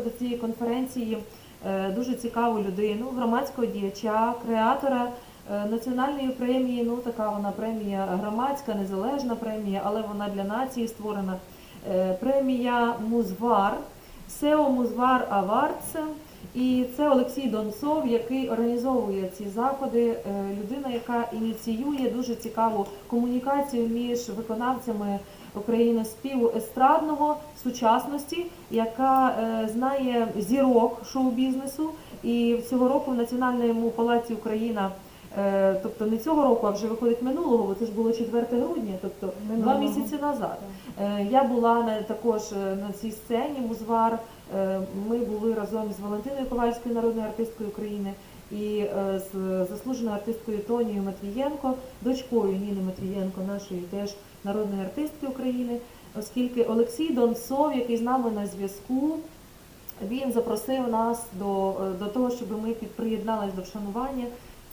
до цієї конференції е, дуже цікаву людину, громадського діяча, креатора е, національної премії. Ну така вона премія громадська, незалежна премія, але вона для нації створена. Е, Премія Музвар, SEO Музвар Авардс. І це Олексій Донцов, який організовує ці заходи. Людина, яка ініціює дуже цікаву комунікацію між виконавцями України співу естрадного сучасності, яка е, знає зірок шоу-бізнесу. І цього року в Національному палаці Україна, е, тобто не цього року, а вже виходить минулого, бо це ж було 4 грудня, тобто два місяці назад. Е, Я була на, також на цій сцені Музвар. Ми були разом з Валентиною Ковальською, народною артисткою України, і з заслуженою артисткою Тонією Матвієнко, дочкою Ніни Матвієнко, нашої теж народної артистки України, оскільки Олексій Донцов, який з нами на зв'язку, він запросив нас до, е, до того, щоб ми приєднались до вшанування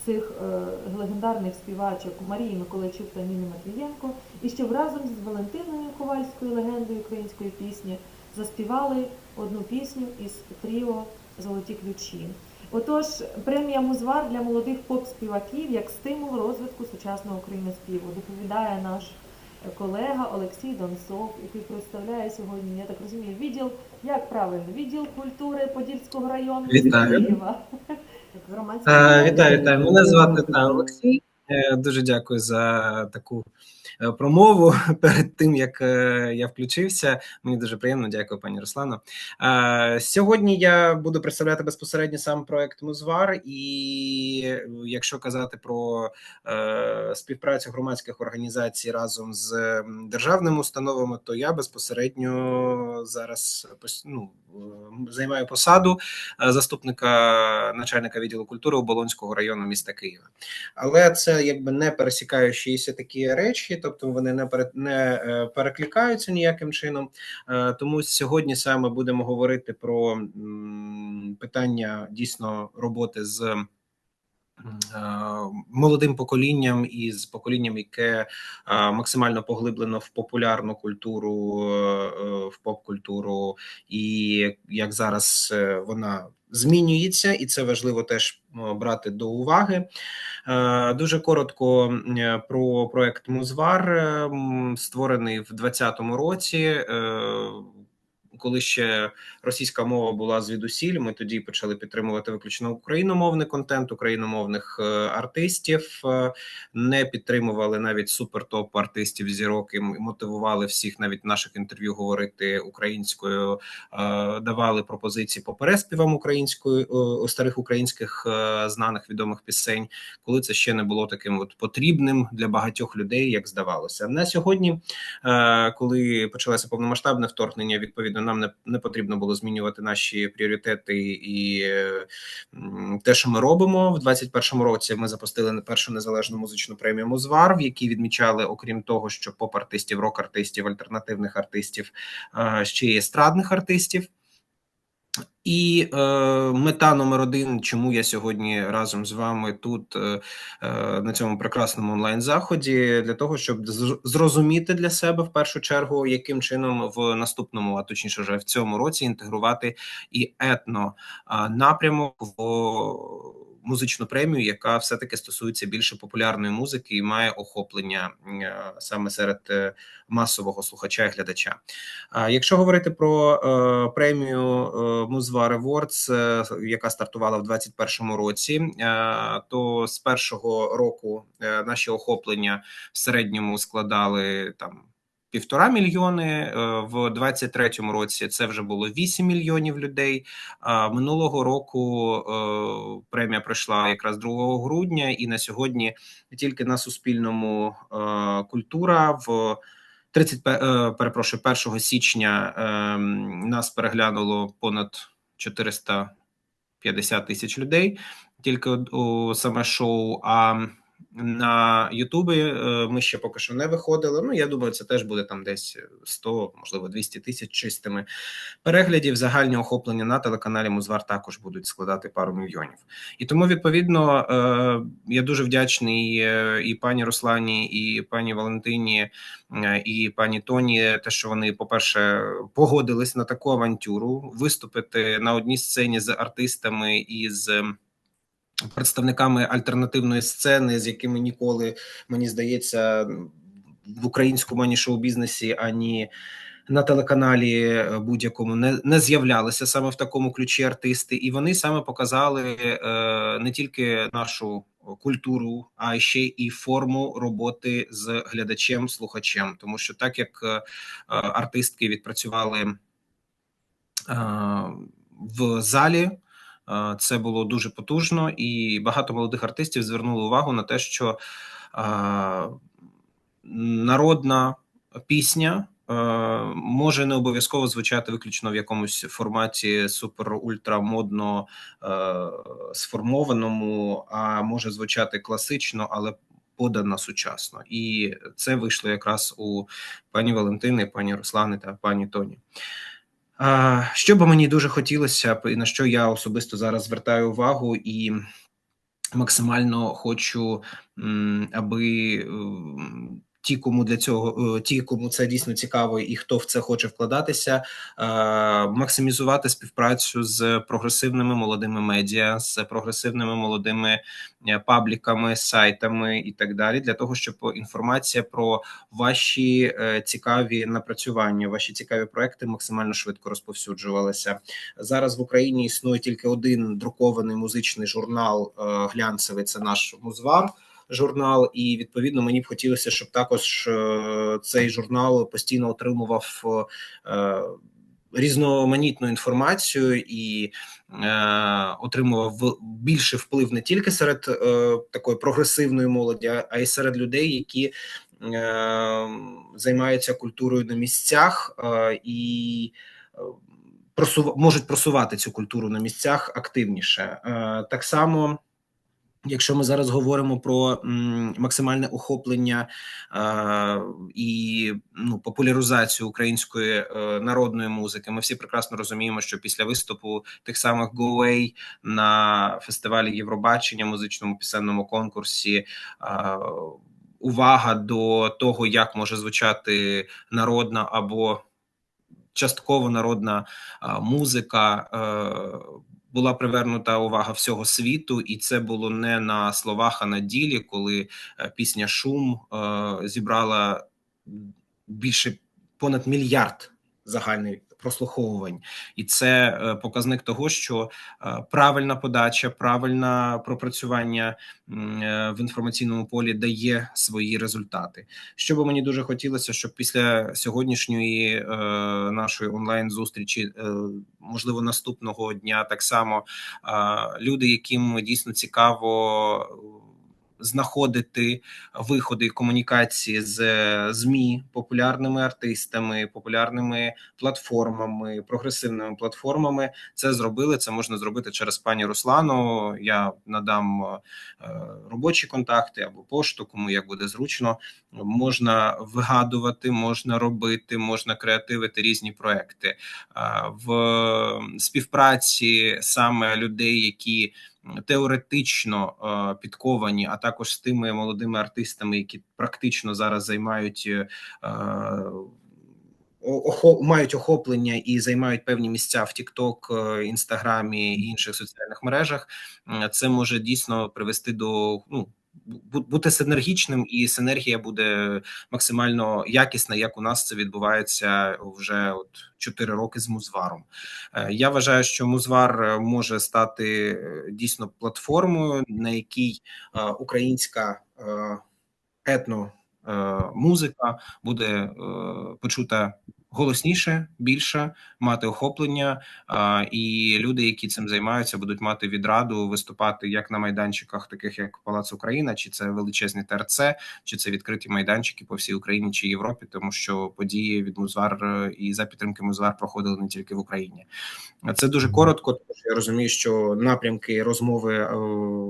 цих е, легендарних співачок Марії Миколайчук та Ніни Матвієнко, і щоб разом з Валентиною Ковальською, легендою української пісні, заспівали одну пісню із тріо Золоті ключі. Отож, премія Музвар для молодих поп-співаків як стимул розвитку сучасного україноспіву доповідає наш колега Олексій Донцов, який представляє сьогодні, я так розумію, відділ, як правильно, відділ культури Подільського району Вітаю. Києва. Е. Вітаю, вітаю. Мене звати та Олексій. Е, Дуже дякую за таку промову перед тим, як е, я включився. Мені дуже приємно, дякую, пані Руслано. Е, Сьогодні я буду представляти безпосередньо сам проект Музвар, і е, якщо казати про е, співпрацю громадських організацій разом з державними установами, то я безпосередньо зараз ну, е, займаю посаду е, заступника начальника відділу культури Оболонського району міста Києва. Але це якби не пересікаючіся такі речі, тобто вони не пере, не е, перекликаються ніяким чином. Е, Тому сьогодні саме будемо говорити про питання дійсно роботи з. Е, Молодим поколінням і з поколінням, яке е, максимально поглиблено в популярну культуру, е, в поп-культуру, і як зараз вона змінюється, і це важливо теж брати до уваги. Дуже коротко про проект Музвар, створений в 2020 році. Коли ще російська мова була звідусіль, ми тоді почали підтримувати виключно україномовний контент, україномовних е, артистів, е, не підтримували навіть супертоп артистів зірок і мотивували всіх навіть наших інтерв'ю говорити українською, е, давали пропозиції по переспівам українською е, старих українських знаних відомих пісень, коли це ще не було таким от потрібним для багатьох людей, як здавалося. На сьогодні, коли почалося повномасштабне вторгнення, відповідно, нам не, не потрібно було змінювати наші пріоритети і те, що ми робимо в 21-му році. Ми запустили першу незалежну музичну премію Музвар, в якій відмічали, окрім того, що поп-артистів, рок-артистів, альтернативних артистів, ще й естрадних артистів. І е, мета номер один, чому я сьогодні разом з вами тут е, е, на цьому прекрасному онлайн заході, для того, щоб зрозуміти для себе в першу чергу, яким чином в наступному, а точніше, вже в цьому році інтегрувати і етно напрямок в музичну премію, яка все таки стосується більше популярної музики і має охоплення е, саме серед е, масового слухача і глядача. А якщо говорити про е, премію Музвар Awards, яка стартувала в 2021 році, то з першого року наші охоплення в середньому складали там. Півтора мільйони е, в 23-му році це вже було 8 мільйонів людей. А минулого року е, премія пройшла якраз 2 грудня, і на сьогодні тільки на суспільному е, культура в 30, пе- е, перепрошую, 1 січня нас переглянуло понад 450 тисяч людей, тільки у саме шоу. А на Ютубі е, ми ще поки що не виходили. Ну, я думаю, це теж буде там десь 100, можливо, 200 тисяч чистими переглядів. Загальні охоплення на телеканалі Музвар також будуть складати пару мільйонів. І тому, відповідно, е, я дуже вдячний е, і пані Руслані, і пані Валентині, і пані Тоні, те, що вони, по-перше, погодились на таку авантюру, виступити на одній сцені з артистами і з представниками альтернативної сцени, з якими ніколи мені здається в українському ані шоу-бізнесі, ані на телеканалі будь-якому не не з'являлися саме в такому ключі артисти, і вони саме показали е, не тільки нашу культуру, а ще і форму роботи з глядачем, слухачем. Тому що так як е, артистки відпрацювали е, в залі. Це було дуже потужно, і багато молодих артистів звернули увагу на те, що народна пісня може не обов'язково звучати виключно в якомусь форматі супер-ультра модно а, сформованому, а може звучати класично, але подана сучасно. І це вийшло якраз у пані Валентини, пані Руслани та пані Тоні. Що би мені дуже хотілося, і на що я особисто зараз звертаю увагу, і максимально хочу, аби ті, кому для цього ті, кому це дійсно цікаво, і хто в це хоче вкладатися, максимізувати співпрацю з прогресивними молодими медіа, з прогресивними молодими е, пабліками, сайтами і так далі, для того, щоб інформація про ваші е, цікаві напрацювання, ваші цікаві проекти максимально швидко розповсюджувалися. Зараз в Україні існує тільки один друкований музичний журнал е, глянцевий. Це наш музвар журнал, і відповідно мені б хотілося, щоб також е, цей журнал постійно отримував. Е, різноманітну інформацію і е, отримував більший вплив не тільки серед е, такої прогресивної молоді, а й серед людей, які е, займаються культурою на місцях е, і е, просув можуть просувати цю культуру на місцях активніше. Е, так само. Якщо ми зараз говоримо про максимальне охоплення е, і ну, популяризацію української е, народної музики, ми всі прекрасно розуміємо, що після виступу тих самих Away на фестивалі Євробачення, музичному пісенному конкурсі. Е, увага до того, як може звучати народна або частково народна музика була привернута увага всього світу, і це було не на словах, а на ділі, коли е, пісня Шум е, зібрала більше понад мільярд загальний прослуховувань, і це е, показник того, що правильна подача, правильне пропрацювання в інформаційному полі дає свої результати. Що би мені дуже хотілося, щоб після сьогоднішньої нашої онлайн зустрічі можливо наступного дня так само люди, яким дійсно цікаво. Знаходити виходи комунікації з змі популярними артистами, популярними платформами, прогресивними платформами, це зробили. Це можна зробити через пані Руслану. Я надам е, робочі контакти або пошту, кому як буде зручно. Можна вигадувати, можна робити, можна креативити різні проекти в співпраці саме людей, які теоретично підковані, а також з тими молодими артистами, які практично зараз займають. Мають охоплення і займають певні місця в Тікток, Інстаграмі і інших соціальних мережах. Це може дійсно привести до ну бути синергічним, і синергія буде максимально якісна, як у нас це відбувається вже от 4 роки з музваром. Е, я вважаю, що музвар може стати е, дійсно платформою, на якій е, українська етно музика буде почута голосніше, більше, мати охоплення, а, і люди, які цим займаються, будуть мати відраду виступати як на майданчиках, таких як Палац Україна, чи це величезний ТРЦ, чи це відкриті майданчики по всій Україні чи Європі, тому що події від Музвар е, і за підтримки Музвар проходили не тільки в Україні. Це дуже коротко. Тому що я розумію, що напрямки розмови е,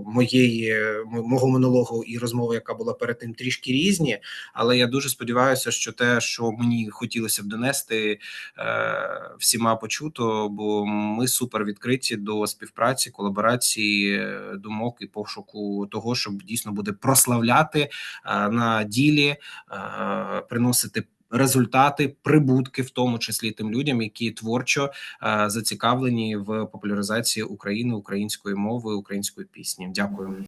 моєї мого монологу і розмови, яка була перед тим, трішки різні. Але я дуже сподіваюся, що те, що мені хотілося б донести, е, всіма почуто, бо ми супер відкриті до співпраці, колаборації, е, думок і пошуку того, щоб дійсно буде прославляти е, на ділі, е, приносити. Результати, прибутки, в тому числі тим людям, які творчо е, зацікавлені в популяризації України, української мови, української пісні. Дякую.